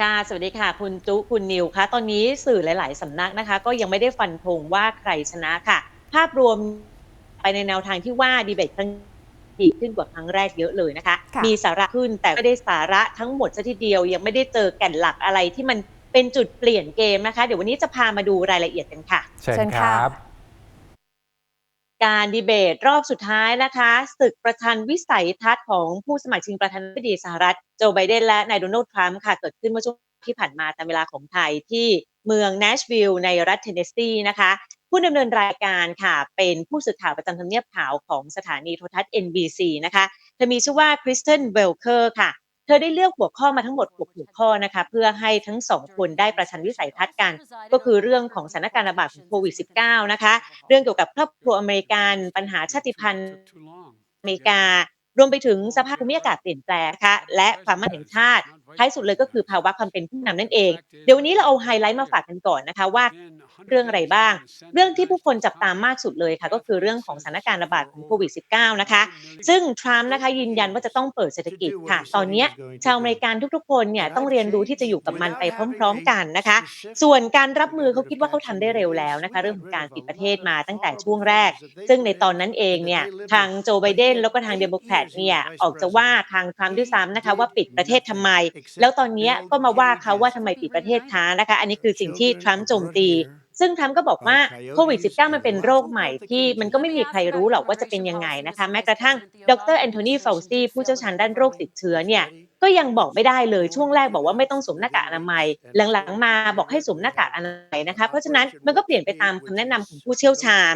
ค่ะ สวัสดีค่ะ คุณตุ๊คุณนิวคะตอนนี้สื่อหลาย ๆ สำนักนะคะ ก็ยังไม่ได้ฟันธงว่าใครชนะค่ะ ภาพรวมไปในแนวทางที่ว่าดีเบตครั้งดีขึ้นกว่าครั้งแรกเยอะเลยนะคะค่ะมีสาระขึ้นแต่ไม่ได้สาระทั้งหมดซะทีเดียว ยังไม่ได้เจอแก่นหลักอะไรที่มันเป็นจุดเปลี่ยนเกมนะคะ เดี๋ยววันนี้จะพามาดูรายละเอียดกันค่ะ เชิญเชิญคค่ะรับ การดีเบตรอบสุดท้ายนะคะศึกประชันวิสัยทัศน์ของผู้สมัครชิงประธานาธิบดีสหรัฐ โจไบเดนและนายโดนัลด์ทรัมป์ค่ะ เกิดขึ้นเมื่อช่วงที่ผ่านมาตามเวลาของไทยที่เมืองเนชวิลล์ในรัฐเทนเนสซีนะคะ ผู้ดำเนินรายการค่ะ เป็นผู้สื่อข่าวประจำทำเนียบขาวของสถานีโทรทัศน์ NBC นะคะเธอมีชื่อว่าคริสเตนเวลเคอร์ค่ะ เธอได้เลือกหัวข้อมาทั้งหมด 6 หัวข้อนะคะ เพื่อให้ทั้งสองคนได้ประชันวิสัยทัศน์กัน ก็คือเรื่องของสถานการณ์ระบาดของโควิด -19 นะคะ เรื่องเกี่ยวกับครอบครัวอเมริกันปัญหาชาติพันธุ์อเมริการวมไปถึงสภาพภูมิอากาศเปลี่ยนแปลงนะคะและความมั่นคงแห่งชาติ ท้ายสุดเลยก็คือภาวะความเป็นผู้นำนั่นเอง เดี๋ยววันนี้เราเอาไฮไลท์มาฝากกันก่อนนะคะว่าเรื่องอะไรบ้าง เรื่องที่ผู้คนจับตามมากสุดเลยค่ะ ก็คือเรื่องของสถานการณ์ระบาดของโควิด -19 นะคะ ซึ่งทรัมป์นะคะยืนยันว่าจะต้องเปิดเศรษฐกิจค่ะ ตอนนี้ชาวอเมริกันทุกๆ คนเนี่ยต้องเรียนรู้ที่จะอยู่กับมันไปพร้อม ๆ กันนะคะ ส่วนการรับมือเขาคิดว่าเขาทำได้เร็วแล้วนะคะ เรื่องของการปิดประเทศมาตั้งแต่ช่วงแรก ซึ่งในตอนนั้นเองเนี่ยทางโจไบเดนแล้วก็ทางเดโมแครตเนี่ยออกจะว่าทางทรัมป์ด้วยซ้ำนะคะว่าปิดประเทศทำไมแล้วตอนเนี้ยก็มาว่าเขาว่าทำไมปิดประเทศช้านะคะ อันนี้คือสิ่งที่ทรัมป์โจมตี ซึ่งทรัมป์ก็บอกว่าโควิด -19 มันเป็นโรคใหม่ที่มันก็ไม่มีใครรู้หรอกว่าจะเป็นยังไงนะคะ แม้กระทั่งดรแอนโทนีเฟลซีผู้เชี่ยวชาญด้านโรคติดเชื้อเนี่ยก็ยังบอกไม่ได้เลยช่วงแรกบอกว่าไม่ต้องสวมหน้ากากอนามัย หลังๆมาบอกให้สวมหน้ากากอนามัยนะคะเพราะฉะนั้นมันก็เปลี่ยนไปตามคำแนะนำของผู้เชี่ยวชาญ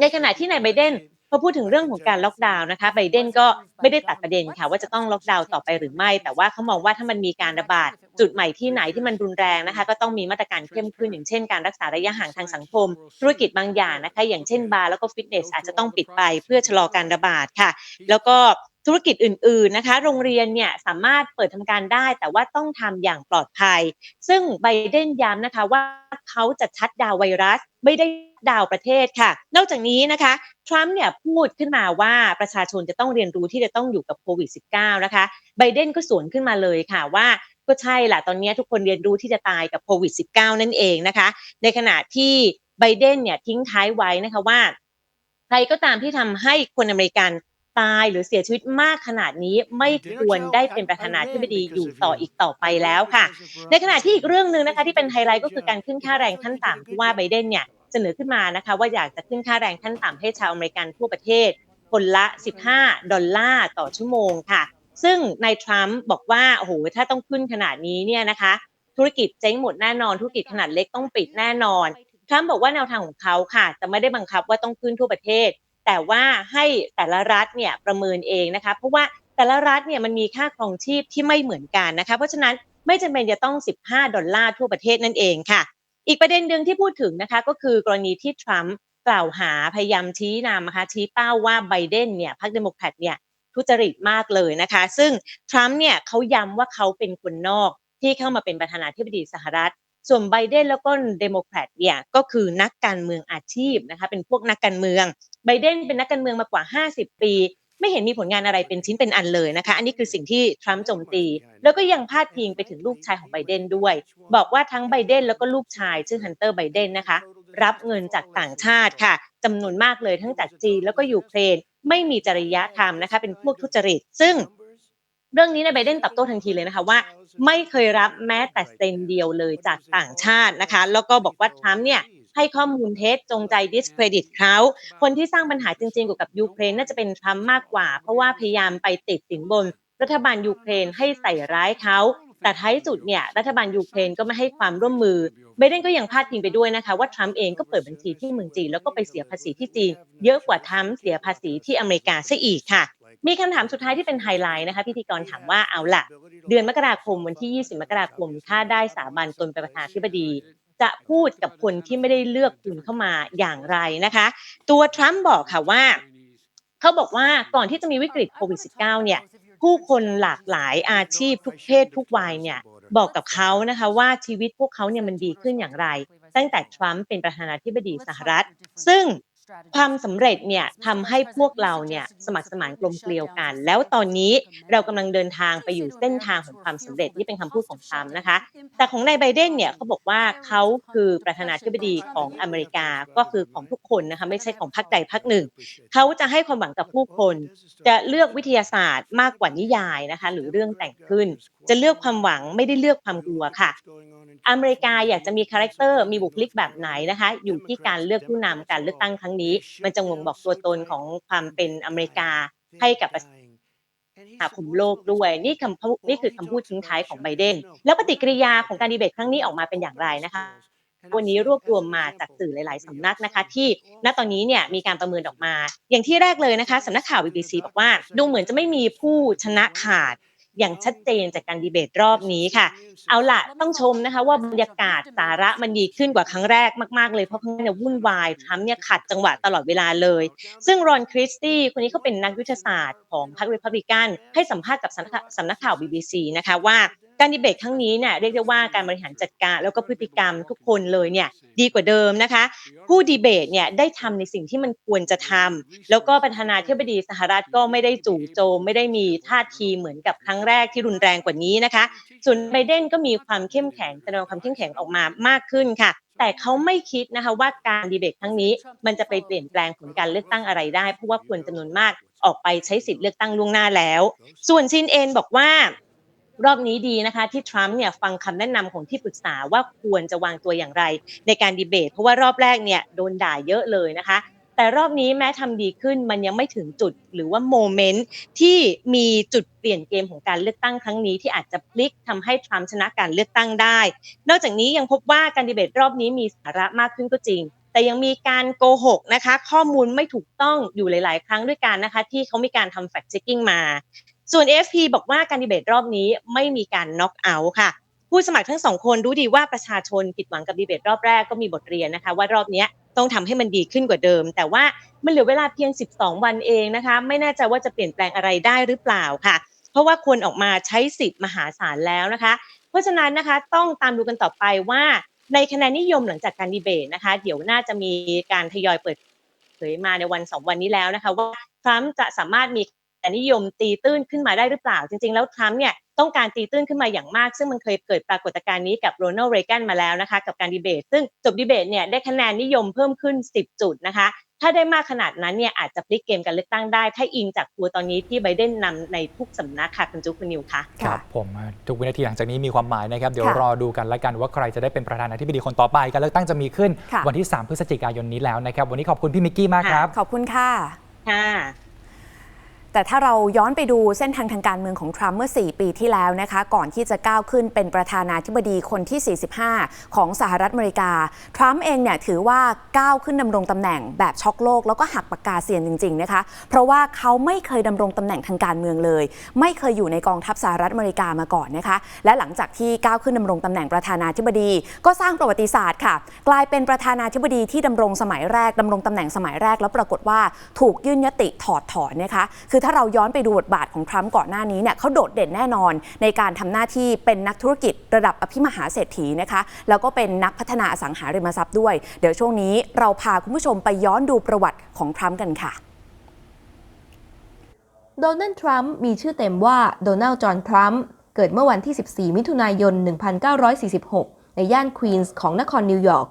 ในขณะที่นายไบเดน พอพูดถึงเรื่องของการล็อกดาวน์นะคะไบเดนก็ไม่ได้ตัดประเด็นค่ะว่าจะต้องล็อกดาวน์ต่อไปหรือไม่ แต่ว่าเขามองว่าถ้ามันมีการระบาด จุดใหม่ที่ไหนที่มันรุนแรงนะคะ ก็ต้องมีมาตรการเข้มขึ้นอย่างเช่นการรักษาระยะห่างทางสังคม ธุรกิจบางอย่างนะคะ อย่างเช่นบาร์แล้วก็ฟิตเนสอาจจะต้องปิดไปเพื่อชะลอการระบาดค่ะ แล้วก็ ธุรกิจอื่นๆนะคะ โรงเรียนเนี่ยสามารถเปิดทำการได้ แต่ว่าต้องทำอย่างปลอดภัย ซึ่งไบเดนย้ำนะคะว่าเขาจะชัดดาวไวรัส ไม่ได้ดาวประเทศค่ะ นอกจากนี้นะคะทรัมป์เนี่ยพูดขึ้นมาว่าประชาชนจะต้องเรียนรู้ที่จะต้องอยู่กับโควิด -19 นะคะไบเดนก็สวนขึ้นมาเลยค่ะว่าก็ใช่แหละตอนนี้ทุกคนเรียนรู้ที่จะตายกับโควิด -19 นั่นเองนะคะ ในขณะที่ไบเดนเนี่ยทิ้งท้ายไว้นะคะว่า ใครก็ตามที่ทำให้คนอเมริกัน ตายหรือเสียชีวิตมากขนาดนี้ไม่ควรได้เป็นประธานาธิบดีอยู่ต่ออีกต่อไปแล้วค่ะ ในขณะที่อีกเรื่องหนึ่งนะคะที่เป็นไฮไลท์ก็คือการขึ้นค่าแรงขั้นต่ำที่ว่าไบเดนเนี่ยเสนอขึ้นมานะคะว่าอยากจะขึ้นค่าแรงขั้นต่ำให้ชาวอเมริกันทั่วประเทศ คนละ 15 ดอลลาร์ต่อชั่วโมงค่ะ ซึ่งนายทรัมป์บอกว่าโอ้โหถ้าต้องขึ้นขนาดนี้เนี่ยนะคะ ธุรกิจเจ๊งหมดแน่นอนธุรกิจขนาดเล็กต้องปิดแน่นอนทรัมป์บอกว่าแนวทางของเขาค่ะจะไม่ได้บังคับว่าต้องขึ้นทั่วประเทศ แต่ว่าให้แต่ละรัฐเนี่ยประเมินเองนะคะ เพราะว่าแต่ละรัฐเนี่ยมันมีค่าครองชีพที่ไม่เหมือนกันนะคะ เพราะฉะนั้นไม่จำเป็นจะต้อง 15 ดอลลาร์ทั่วประเทศนั่นเองค่ะ อีกประเด็นหนึ่งที่พูดถึงนะคะก็คือกรณีที่ทรัมป์กล่าวหาพยายามชี้นำนะคะชี้เป้าว่าไบเดนเนี่ยพรรคเดโมแครตเนี่ยทุจริตมากเลยนะคะ ซึ่งทรัมป์เนี่ยเขาย้ำว่าเขาเป็นคนนอกที่เข้ามาเป็นประธานาธิบดีสหรัฐ ส่วนไบเดนแล้วก็เดโมแครตเนี่ยก็คือนักการเมืองอาชีพนะคะเป็นพวกนักการเมืองไบเดนเป็นนักการเมืองมากว่า 50 ปี ไม่เห็นมีผลงานอะไรเป็นชิ้นเป็นอันเลยนะคะอันนี้คือสิ่งที่ทรัมป์โจมตี แล้วก็ยังพาดพิงไปถึงลูกชายของไบเดนด้วย บอกว่าทั้งไบเดนแล้วก็ลูกชายชื่อฮันเตอร์ไบเดนนะคะรับเงินจากต่างชาติค่ะจำนวนมากเลยทั้งจากจีนแล้วก็ยูเครนไม่มีจริยธรรมนะคะเป็นพวกทุจริต ซึ่ง เรื่องนี้ในยไบเดนตอบโต้ทันทีเลยนะคะว่า ไม่เคยรับแม้แต่เซนเดียวเลยจากต่างชาตินะคะ แล้วก็บอกว่าทรัมป์เนี่ยให้ข้อมูลเท็จจงใจ discredit เขาคนที่สร้างปัญหาจริงๆเกี่ยวกับยูเครนน่าจะเป็นทรัมป์มากกว่า เพราะว่าพยายามไปติดสินบน รัฐบาลยูเครนให้ใส่ร้ายเขาแต่ท้ายสุดเนี่ยรัฐบาลยูเครนก็ไม่ให้ความร่วมมือไบเดนก็ยังพาดพิงไปด้วยนะคะว่าทรัมป์เองก็เปิดบัญชีที่เมืองจีนแล้วก็ไปเสียภาษีที่จีน เยอะกว่าทรัมป์เสียภาษีที่อเมริกาซะอีกค่ะ มีคำถามสุดท้ายที่เป็นไฮไลท์นะคะพิธีกรถามว่าเอาล่ะเดือนมกราคมวันที่ 20 มกราคม ถ้าได้สาบันตนเป็นประธานาธิบดี จะพูดกับคนที่ไม่ได้เลือกคุณเข้ามาอย่างไรนะคะ ตัวทรัมป์บอกค่ะว่าเขาบอกว่าก่อนที่จะมีวิกฤตโควิด -19 เนี่ยผู้คนหลากหลายอาชีพทุกเพศทุกวัยเนี่ยบอกกับเขานะคะว่าชีวิตพวกเขาเนี่ยมันดีขึ้นอย่างไร ตั้งแต่ทรัมป์เป็นประธานาธิบดีสหรัฐ ซึ่ง ความสำเร็จเนี่ยทำให้พวกเราเนี่ยสมัครสมานกลมเกลียวกัน แล้วตอนนี้เรากำลังเดินทางไปอยู่เส้นทางของความสำเร็จนี่เป็นคำพูดของทรัมป์นะคะ แต่ของนายไบเดนเนี่ยเขาบอกว่าเขาคือประธานาธิบดีของอเมริกาก็คือของทุกคนนะคะไม่ใช่ของพรรคใดพรรคหนึ่ง เขาจะให้ความหวังกับผู้คน จะเลือกวิทยาศาสตร์มากกว่านิยายนะคะ หรือเรื่องแต่งขึ้น จะเลือกความหวังไม่ได้เลือกความกลัวค่ะ อเมริกาอยากจะมีคาแรคเตอร์มีบุคลิกแบบไหนนะคะ อยู่ที่การเลือกผู้นำการเลือกตั้งครั้งนี้ มันจะบ่งบอกตัวตนของความเป็นอเมริกาให้กับประชาคมโลกด้วยนี่คำพูดนี่คือคำพูดทิ้งท้ายของไบเดน แล้วปฏิกิริยาของการดีเบตครั้งนี้ออกมาเป็นอย่างไรนะคะ วันนี้รวบรวมมาจากสื่อหลาย ๆสำนักนะคะ ที่ณตอนนี้เนี่ยมีการประเมินออกมา อย่างที่แรกเลยนะคะสำนักข่าว BBC บอกว่า ดูเหมือนจะไม่มีผู้ชนะขาด อย่างชัดเจนจากการดีเบตรอบนี้ค่ะ เอาล่ะต้องชมนะคะว่าบรรยากาศสาระมันดีขึ้นกว่าครั้งแรกมากๆเลยเพราะครั้งนั้นเนี่ยวุ่นวายทรัมป์เนี่ยขัดจังหวะตลอดเวลาเลย ซึ่งรอนคริสตี้คนนี้เขาเป็นนักยุทธศาสตร์ของพรรครีพับลิกันให้สัมภาษณ์กับสำนักสำนักข่าว BBC นะคะว่า การดีเบตครั้งนี้เนี่ยเรียกได้ว่าการบริหารจัดการแล้วก็พฤติกรรมทุกคนเลยเนี่ยดีกว่าเดิมนะคะ ผู้ดีเบตเนี่ยได้ทำในสิ่งที่มันควรจะทำแล้วก็ประธานาธิบดีสหรัฐก็ไม่ได้จู่โจม ไม่ได้มีท่าทีเหมือนกับครั้งแรกที่รุนแรงกว่านี้นะคะ ส่วนไบเดนก็มีความเข้มแข็งแสดงความเข้มแข็งออกมามากขึ้นค่ะ แต่เขาไม่คิดนะคะว่าการดีเบตครั้งนี้ มันจะไปเปลี่ยนแปลงผลการเลือกตั้งอะไรได้เพราะว่าคนจำนวนมากออกไปใช้สิทธิ์เลือกตั้งล่วงหน้าแล้ว ส่วนชินเอ็นบอกว่า รอบนี้ดีนะคะที่ทรัมป์เนี่ยฟังคำแนะนำของที่ปรึกษาว่าควรจะวางตัวอย่างไร ในการดีเบต เพราะว่ารอบแรกเนี่ยโดนด่าเยอะเลยนะคะ แต่รอบนี้แม้ทำดีขึ้นมันยังไม่ถึงจุดหรือว่าโมเมนต์ที่มีจุดเปลี่ยนเกมของการเลือกตั้งครั้งนี้ที่อาจจะพลิกทำให้ทรัมป์ชนะการเลือกตั้งได้ นอกจากนี้ยังพบว่าการดีเบตรอบนี้มีสาระมากขึ้นก็จริงแต่ยังมีการโกหกนะคะ ข้อมูลไม่ถูกต้องอยู่หลาย ๆ ครั้งด้วยกันนะคะ ที่เขามีการทำแฟกต์เช็คกิ้งมา ส่วน AFP บอกว่าการดีเบตรอบนี้ไม่มีการน็อกเอาท์ค่ะ ผู้สมัครทั้งสองคนรู้ดีว่าประชาชนผิดหวังกับดีเบตรอบแรกก็มีบทเรียนนะคะ ว่ารอบนี้ต้องทำให้มันดีขึ้นกว่าเดิม แต่ว่ามันเหลือเวลาเพียง 12 วันเองนะคะ ไม่แน่ใจว่าจะเปลี่ยนแปลงอะไรได้หรือเปล่าค่ะ เพราะว่าคนออกมาใช้สิทธิ์มหาศาลแล้วนะคะ เพราะฉะนั้นนะคะต้องตามดูกันต่อไปว่าในคะแนนนิยมหลังจากการดีเบตนะคะ เดี๋ยวน่าจะมีการทยอยเปิดเผยมาในวันสองวันนี้แล้วนะคะ ว่าทรัมป์จะสามารถมี แนนนิยมตีตื้นขึ้นมาได้หรือเปล่า จริง ๆ แล้วทรัมป์เนี่ยต้องการตีตื้นขึ้นมาอย่างมาก ซึ่งมันเคยเกิดปรากฏการณ์นี้กับโรนัลด์เรแกนมาแล้วนะคะ กับการดีเบต ซึ่งจบดีเบตเนี่ยได้คะแนนนิยมเพิ่มขึ้น 10 จุดนะคะ ถ้าได้มากขนาดนั้นเนี่ยอาจจะพลิกเกมการเลือกตั้งได้ ถ้าอิงจากตัวตอนนี้ที่ไบเดนนำในทุกสำนักค่ะคุณจุ๊กคุณนิวค่ะครับผมทุกวินาทีหลังจากนี้มีความหมายนะครับ เดี๋ยวค่ะรอดูกันละกันว่าใครจะได้เป็นประธานาธิบดีคนต่อไปการเลือกตั้งจะมีขึ้นค่ะวันที่ 3 พฤศจิกายนนี้แล้วนะครับวันนี้ขอบคุณพี่มิกกี้มากครับ ขอบคุณค่ะค่ะ แต่ถ้าเราย้อนไปดูเส้นทางทางการเมืองของทรัมป์เมื่อ 4 ปีที่แล้วนะคะ ก่อนที่จะก้าวขึ้นเป็นประธานาธิบดีคนที่ 45 ของสหรัฐอเมริกา ทรัมป์เองเนี่ยถือว่าก้าวขึ้นดำรงตำแหน่งแบบช็อกโลก แล้วก็หักปากกาเซียนจริง ๆ นะคะ เพราะว่าเขาไม่เคยดำรงตำแหน่งทางการเมืองเลย ไม่เคยอยู่ในกองทัพสหรัฐอเมริกามาก่อนนะคะ และหลังจากที่ก้าวขึ้นดำรงตำแหน่งประธานาธิบดี ก็สร้างประวัติศาสตร์ค่ะ กลายเป็นประธานาธิบดีที่ดำรงสมัยแรกดำรงตำแหน่งสมัยแรก แล้วปรากฏว่าถูกยื่นยติถอดถอนนะคะคือถ้าเราย้อนไปดูบทบาทของทรัมป์ก่อนหน้านี้เนี่ยเขาโดดเด่นแน่นอนในการทำหน้าที่เป็นนักธุรกิจระดับอภิมหาเศรษฐีนะคะ แล้วก็เป็นนักพัฒนาอสังหาริมทรัพย์ด้วย เดี๋ยวช่วงนี้เราพาคุณผู้ชมไปย้อนดูประวัติของทรัมป์กันค่ะโดนัลด์ทรัมป์มีชื่อเต็มว่าโดนัลด์จอห์นทรัมป์เกิดเมื่อวันที่ 14 มิถุนายน 1946 ในย่านควีนส์ของนครนิวยอร์ก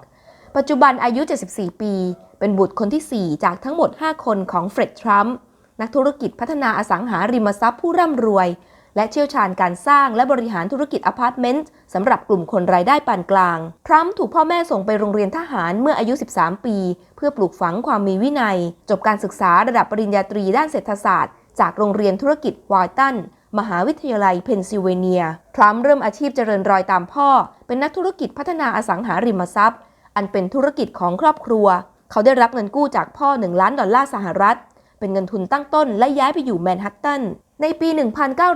ปัจจุบันอายุ 74 ปี เป็นบุตรคนที่ 4 จากทั้งหมด 5 คนของเฟร็ดทรัมป์ นักธุรกิจพัฒนาอสังหาริมทรัพย์ผู้ร่ำรวย และเชี่ยวชาญการสร้างและบริหารธุรกิจอพาร์ตเมนต์สำหรับกลุ่มคนรายได้ปานกลาง ทรัมป์ถูกพ่อแม่ส่งไปโรงเรียนทหารเมื่ออายุ 13 ปี เพื่อปลูกฝังความมีวินัย จบการศึกษาระดับปริญญาตรีด้านเศรษฐศาสตร์ จากโรงเรียนธุรกิจวอร์ตันมหาวิทยาลัยเพนซิลเวเนีย ทรัมป์เริ่มอาชีพเจริญรอยตามพ่อ เป็นนักธุรกิจพัฒนาอสังหาริมทรัพย์ อันเป็นธุรกิจของครอบครัว เขาได้รับเงินกู้จากพ่อ 1 ล้านดอลลาร์สหรัฐ เป็นเงินทุนตั้งต้นและย้ายไปอยู่แมนฮัตตัน ในปี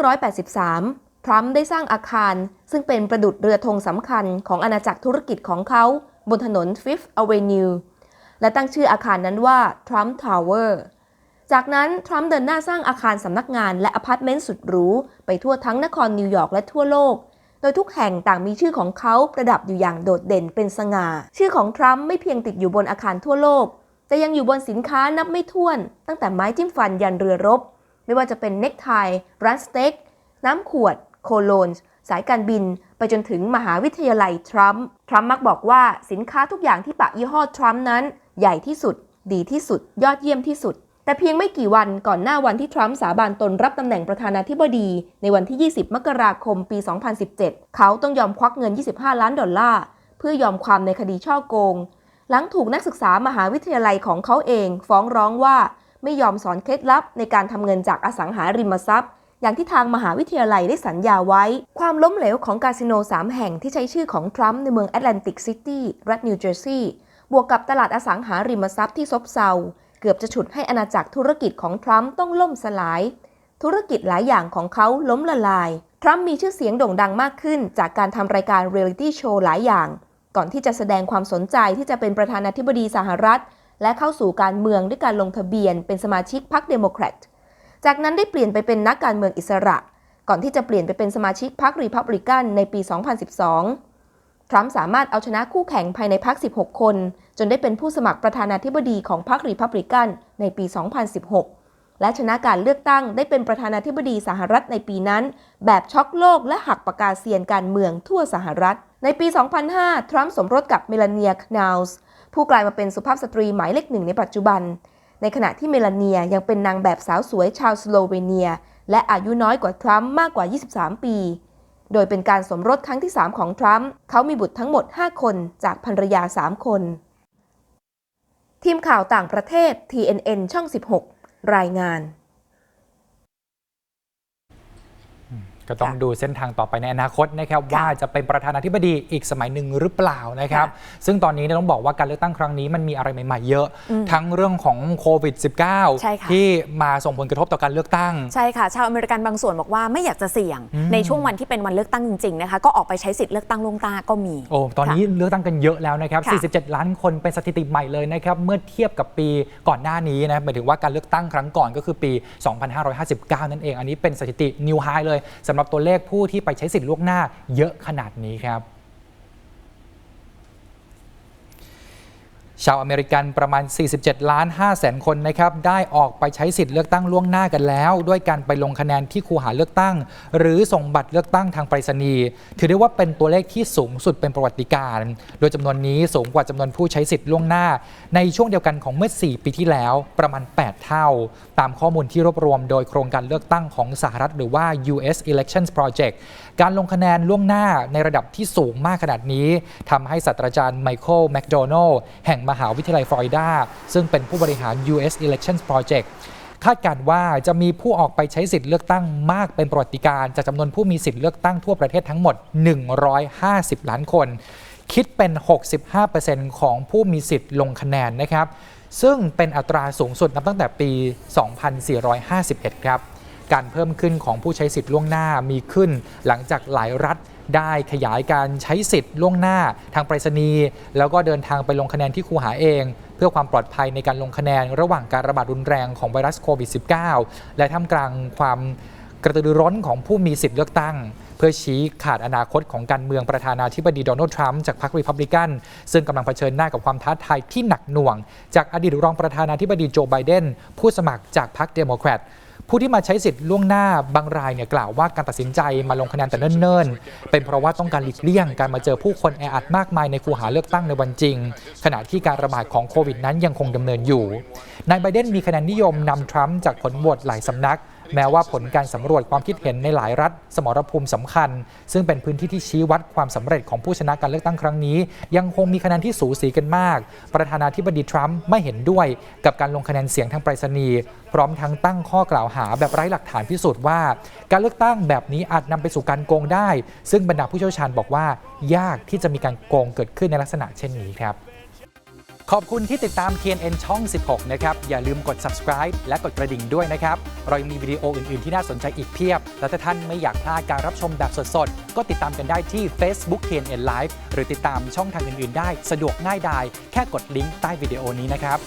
1983 ทรัมป์ได้สร้างอาคาร ซึ่งเป็นประดุจเรือธงสำคัญของอาณาจักรธุรกิจของเขา บนถนน Fifth Avenue และตั้งชื่ออาคารนั้นว่า Trump Tower จากนั้น ทรัมป์เดินหน้าสร้างอาคารสำนักงานและอพาร์ตเมนต์สุดหรูไปทั่วทั้งนครนิวยอร์กและทั่วโลก โดยทุกแห่งต่างมีชื่อของเขาประดับอยู่อย่างโดดเด่นเป็นสง่า ชื่อของทรัมป์ไม่เพียงติดอยู่บนอาคารทั่วโลก แต่ยังอยู่บนสินค้านับไม่ถ้วน ตั้งแต่ไม้จิ้มฟันยันเรือรบ ไม่ว่าจะเป็นเน็กไทร้านสเต็ก น้ำขวด โคโลนสายการบิน ไปจนถึงมหาวิทยาลัยทรัมป์ ทรัมป์มักบอกว่าสินค้าทุกอย่างที่ปะยี่ห้อทรัมป์นั้น ใหญ่ที่สุด ดีที่สุด ยอดเยี่ยมที่สุด แต่เพียงไม่กี่วันก่อนหน้าวันที่ทรัมป์สาบานตนรับตำแหน่งประธานาธิบดี ในวันที่ 20 มกราคม ปี 2017 เขาต้องยอมควักเงิน 25 ล้านดอลลาร์เพื่อยอมความในคดีช่อโกง หลังถูกนักศึกษามหาวิทยาลัยของเขาเอง ฟ้องร้องว่าไม่ยอมสอนเคล็ดลับในการทำเงินจากอสังหาริมทรัพย์ อย่างที่ทางมหาวิทยาลัยได้สัญญาไว้ ความล้มเหลวของคาสิโน 3 แห่งที่ใช้ชื่อของทรัมป์ในเมืองแอตแลนติกซิตี้รัฐนิวเจอร์ซีย์บวกกับตลาดอสังหาริมทรัพย์ที่ซบเซาเกือบจะฉุดให้อาณาจักรธุรกิจของทรัมป์ต้องล่มสลาย ธุรกิจหลายอย่างของเขาล้มละลาย ทรัมป์มีชื่อเสียงโด่งดังมากขึ้น จากการทำรายการเรียลิตี้โชว์หลายอย่าง ก่อนที่จะแสดงความสนใจที่จะเป็นประธานาธิบดีสหรัฐ และเข้าสู่การเมืองด้วยการลงทะเบียนเป็นสมาชิกพรรคเดโมแครต จากนั้นได้เปลี่ยนไปเป็นนักการเมืองอิสระ ก่อนที่จะเปลี่ยนไปเป็นสมาชิกพรรครีพับลิกันในปี 2012 ทรัมป์สามารถเอาชนะคู่แข่งภายในพรรค 16 คน จนได้เป็นผู้สมัครประธานาธิบดีของพรรครีพับลิกันในปี 2016 และชนะการเลือกตั้งได้เป็นประธานาธิบดีสหรัฐในปีนั้น แบบช็อกโลกและหักปากกาเซียนการเมืองทั่วสหรัฐ ในปี 2005 ทรัมป์สมรสกับเมลานียคนาลส์ผู้กลายมาเป็นสุภาพสตรีหมายเลขหนึ่งในปัจจุบัน ในขณะที่เมลานียยังเป็นนางแบบสาวสวยชาวสโลเวเนีย และอายุน้อยกว่าทรัมป์มากกว่า 23 ปี โดยเป็นการสมรสครั้งที่ 3 ของทรัมป์เขามีบุตรทั้งหมด 5 คนจากภรรยา 3 คน ทีมข่าวต่างประเทศ TNN ช่อง 16 รายงาน ก็ต้องค่ะดูเส้นทางต่อไปในอนาคตนะครับค่ะว่าจะเป็นประธานาธิบดีอีกสมัยหนึ่งหรือเปล่านะครับ ซึ่งตอนนี้เนี่ยต้องบอกว่าการเลือกตั้งครั้งนี้มันมีอะไรใหม่ๆเยอะอืมทั้งเรื่องของโควิดใช่ค่ะ -19 ที่มาส่งผลกระทบต่อการเลือกตั้ง ใช่ค่ะ ชาวอเมริกันบางส่วนบอกว่าไม่อยากจะเสี่ยงอืมในช่วงวันที่เป็นวันเลือกตั้งจริงๆนะคะก็ออกไปใช้สิทธิ์เลือกตั้งลวงหน้าก็มีโอ้ตอนนี้เลือกตั้งกันเยอะแล้วนะครับค่ะ47 ล้านคนเป็นสถิติใหม่เลยนะครับเมื่อเทียบกับปีก่อนหน้านี้นะหมายถึงว่าการเลือกตั้งครั้งก่อนก็คือปี 2559 นั่นเอง อันนี้เป็นสถิตินิวไฮเลยสำหรับตัวเลขผู้ที่ไปใช้สิทธิ์ล่วงหน้าเยอะขนาดนี้ครับ ชาวอเมริกันประมาณ 47 ล้าน5แสนคนนะครับ ได้ออกไปใช้สิทธิ์เลือกตั้งล่วงหน้ากันแล้ว ด้วยการไปลงคะแนนที่คูหาเลือกตั้ง หรือส่งบัตรเลือกตั้งทางไปรษณีย์ถือได้ว่าเป็นตัวเลขที่สูงสุดเป็นประวัติการ์โดยจำนวนนี้สูงกว่าจำนวนผู้ใช้สิทธิ์ล่วงหน้า ในช่วงเดียวกันของเมื่อ 4 ปีที่แล้วประมาณ 8 เท่า ตามข้อมูลที่รวบรวม โดยโครงการเลือกตั้งของสหรัฐหรือว่า US Elections Project การลงคะแนนล่วงหน้าในระดับที่สูงมากขนาดนี้ทำให้ศาสตราจารย์ไมเคิลแมคโดนัลล์แห่งมหาวิทยาลัยฟลอริดา ซึ่งเป็นผู้บริหาร US Elections Project คาดการว่าจะมีผู้ออกไปใช้สิทธิ์เลือกตั้งมากเป็นประวัติการณ์จากจำนวนผู้มีสิทธิ์เลือกตั้งทั่วประเทศทั้งหมด 150 ล้านคน คิดเป็น 65%ของผู้มีสิทธิ์ลงคะแนนนะครับ ซึ่งเป็นอัตราสูงสุดนับตั้งแต่ปี 2451 ครับ การเพิ่มขึ้นของผู้ใช้สิทธิ์ล่วงหน้ามีขึ้น หลังจากหลายรัฐได้ขยายการใช้สิทธิ์ล่วงหน้าทางไปรษณีย์แล้วก็เดินทางไปลงคะแนนที่คูหาเอง เพื่อความปลอดภัยในการลงคะแนนระหว่างการระบาดรุนแรงของไวรัสโควิด -19 และท่ามกลางความกระตือรือร้นของผู้มีสิทธิ์เลือกตั้ง เพื่อชี้ขาดอนาคตของการเมืองประธานาธิบดีโดนัลด์ทรัมป์จากพรรครีพับลิกัน ซึ่งกำลังเผชิญหน้ากับความท้าทายที่หนักหน่วง จากอดีตรองประธานาธิบดีโจไบเดนผู้สมัครจากพรรคเดโมแครต ผู้ที่มาใช้สิทธิ์ล่วงหน้าบางรายเนี่ยกล่าวว่าการตัดสินใจมาลงคะแนนแต่เนิ่นๆ เป็นเพราะว่าต้องการหลีกเลี่ยงการมาเจอผู้คนแออัดมากมายในคูหาเลือกตั้งในวันจริง ขณะที่การระบาดของโควิดนั้นยังคงดำเนินอยู่ นายไบเดนมีคะแนนนิยมนำทรัมป์จากผลโหวตหลายสำนัก แม้ว่าผลการสำรวจความคิดเห็นในหลายรัฐ สมรภูมิสำคัญ ซึ่งเป็นพื้นที่ที่ชี้วัดความสำเร็จของผู้ชนะการเลือกตั้งครั้งนี้ ยังคงมีคะแนนที่สูสีกันมาก ประธานาธิบดีทรัมป์ไม่เห็นด้วย กับการลงคะแนนเสียงทางไปรษณีย์พร้อมทั้งตั้งข้อกล่าวหาแบบไร้หลักฐานพิสูจน์ว่า การเลือกตั้งแบบนี้อาจนำไปสู่การโกงได้ ซึ่งบรรดาผู้เชี่ยวชาญบอกว่า ยากที่จะมีการโกงเกิดขึ้นในลักษณะเช่นนี้ครับ ขอบคุณที่ติดตาม TNN ช่อง 16 นะครับ อย่าลืมกด subscribe และกดกระดิ่งด้วยนะครับ เรายังมีวิดีโออื่น ๆ ที่น่าสนใจอีกเพียบ และถ้าท่านไม่อยากพลาดการรับชมแบบสด ๆ ก็ติดตามกันได้ที่ Facebook TNN Live หรือติดตามช่องทางอื่น ๆ ได้ สะดวกง่ายดาย แค่กดลิงก์ใต้วิดีโอนี้นะครับ